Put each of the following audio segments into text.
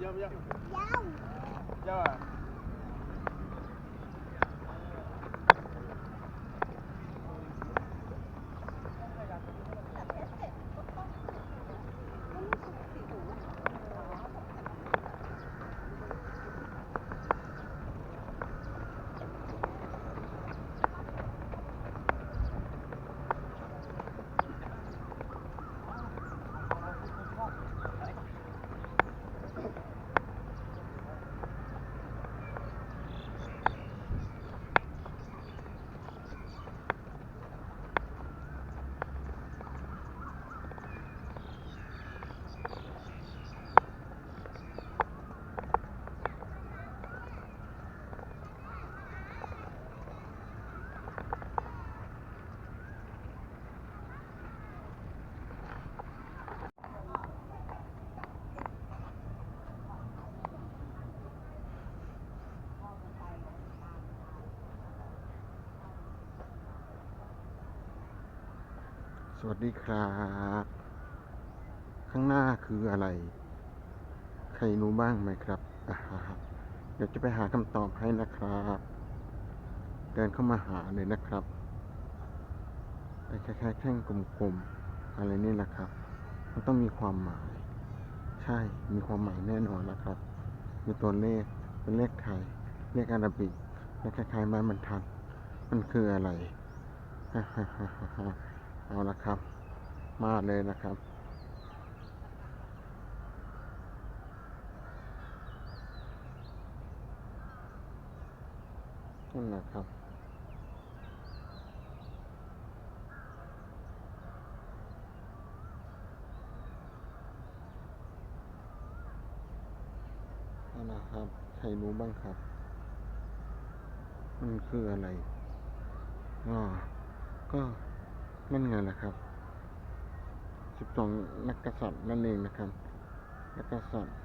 Dâm dâm ยา สวัสดีครับ ข้างหน้าคืออะไร ใครรู้บ้างไหมครับ เดี๋ยวจะไปหาคำตอบให้นะครับ เดินเข้ามาหาเลยนะครับไอ้คล้ายๆแท่งกลมๆ อะไรนี่แหละครับ มันต้องมีความหมาย ใช่ มีความหมายแน่นอนนะครับ มีตัวเลข เป็นเลขไทย เลขอาราบิกและคล้ายๆไม้บรรทัด มันคืออะไร เอาละครับ มาเลยนะครับ นั่นแหละครับนั่นนะครับ ใครรู้บ้างครับ มันคืออะไร อ๋อ ก็ นั่นไงล่ะครับสิบสองนักกษัตริย์นั่นเองนะครับ นักกษัตริย์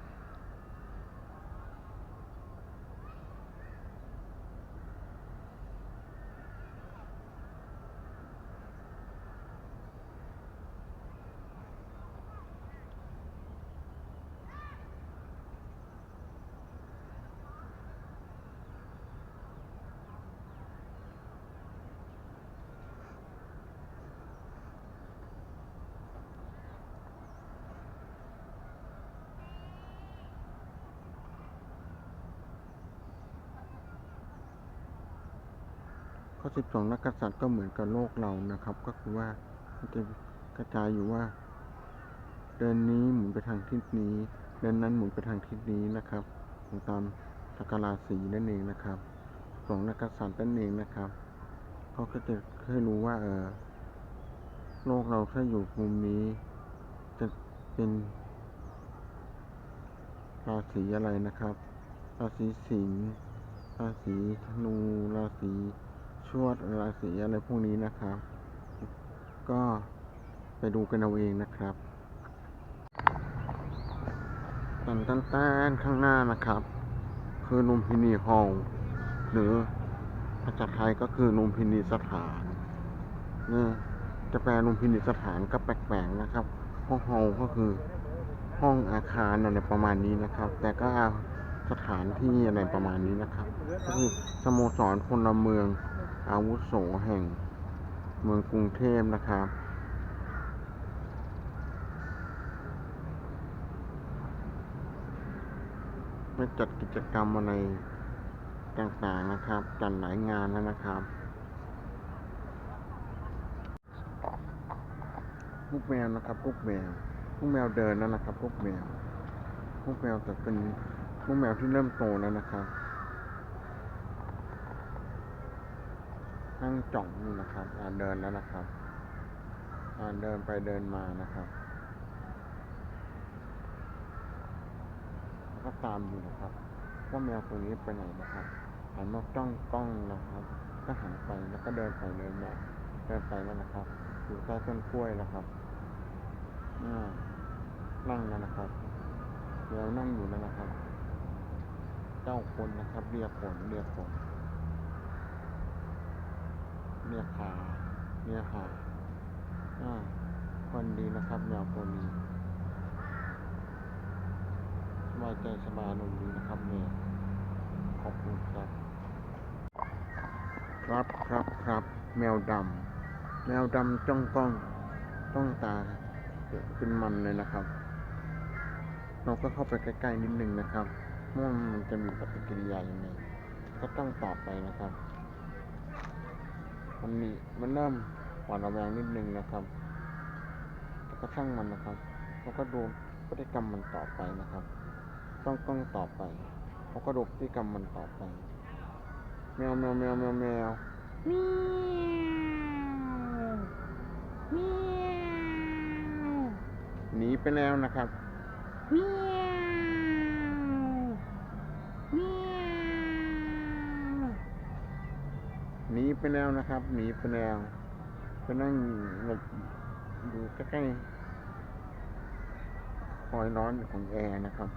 อสิบสองนักกษัตริย์ก็เหมือนกับโลกเรานะครับ ก็คือว่ามันจะกระจายอยู่ว่า เดือนนี้หมุนไปทางทิศนี้ เดือนนั้นหมุนไปทางทิศนี้นะครับตามจักราศีนั่นเองนะครับสองนักกษัตริย์นั่นเองนะครับเขาก็จะให้รู้ว่าเออโลกเราถ้าอยู่มุมนี้ จะเป็นราศีอะไรนะครับ ราศีสิงห์ ราศีธนู ราศี ชวดราศีอะไรพวกนี้นะครับ ก็ไปดูกันเอาเองนะครับตันตันตันข้างหน้านะครับ คือลุมพินีฮอลหรือภาษาไทยก็คือลุมพินีสถานเนี่ยจะแปลลุมพินีสถานก็แปลกๆนะครับ ห้องฮอลก็คือห้องอาคารอะไรประมาณนี้นะครับ แต่ก็สถานที่อะไรประมาณนี้นะครับ ก็คือสโมสรพลเมือง อาวุโสแห่งเมืองกรุงเทพนะครับไม่จัดกิจกรรมอะไรต่างๆนะครับ จัดหลายงานแล้วนะครับลูกแมวนะครับลูกแมวลูกแมวเดินแล้วนะครับลูกแมวลูกแมวแต่เป็นลูกแมวที่เริ่มโตแล้วนะครับ นั่งจ่องอยู่นะครับอาเดินแล้วนะครับอาเดินไปเดินมานะครับแล้วก็ตามอยู่นะครับว่าแมวตัวนี้ไปไหนนะครับหันมาจ้องกล้องนะครับ ก็หันไปแล้วก็เดินไปเดินมาเดินไปแล้วนะครับ อยู่ใต้ต้นกล้วยแล้วครับอ่านั่งแล้วนะครับแมวนั่งอยู่แล้วนะครับ เจ้าคนนะครับ เรียกคนเรียกคน เรียขาเรียหาอ่าคนดีนะครับแมวตัวนี้สบายใจสบายลมณ์ดีนะครับแมวขอบคุณครับ ครับครับครับ แมวดำแมวดำจ้องกล้องต้องตาขึ้นมันเลยนะครับ เราก็เข้าไปใกล้ๆนิดนึงนะครับว่ามันจะมีปฏิกิริยายังไงก็ต้องตอบไปนะครับ มันมีมันเริ่มหวาดระแวงนิดนึงนะครับแต่ก็ช่างมันนะครับเราก็ดูพฤติกรรมมันต่อไปนะครับ ต้องต้องต่อไปเขาก็ดูพฤติกรรมมันต่อไป แมวแมวแมวแมวแมวเมียวเมียวหนีไปแล้วนะครับเมียว ไปแล้วนะครับ หนีไปแล้วไปนั่งหลบอยู่ใกล้ๆคอยร้อนของแอร์นะครับ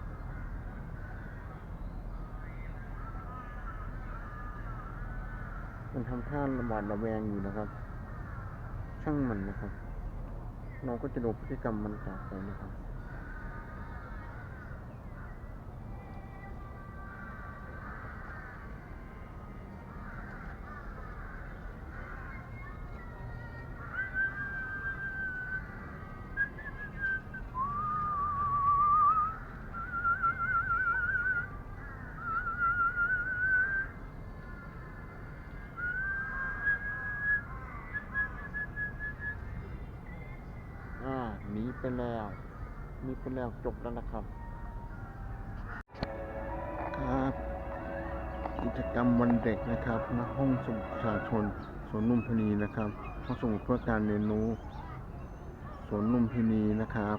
มันทำท่าระบาดระแวงอยู่นะครับ ช่างมันนะครับ เราก็จะดูพฤติกรรมมันต่อไปนะครับ หนีไปแล้วหนีไปแล้วจบแล้วนะครับ ครับ กิจกรรมวันเด็กนะครับณห้องสมุดประชาชนสวนนุ่มพินีนะครับห้องสมุดเพื่อการเรียนรู้สวนนุ่มพินีนะครับ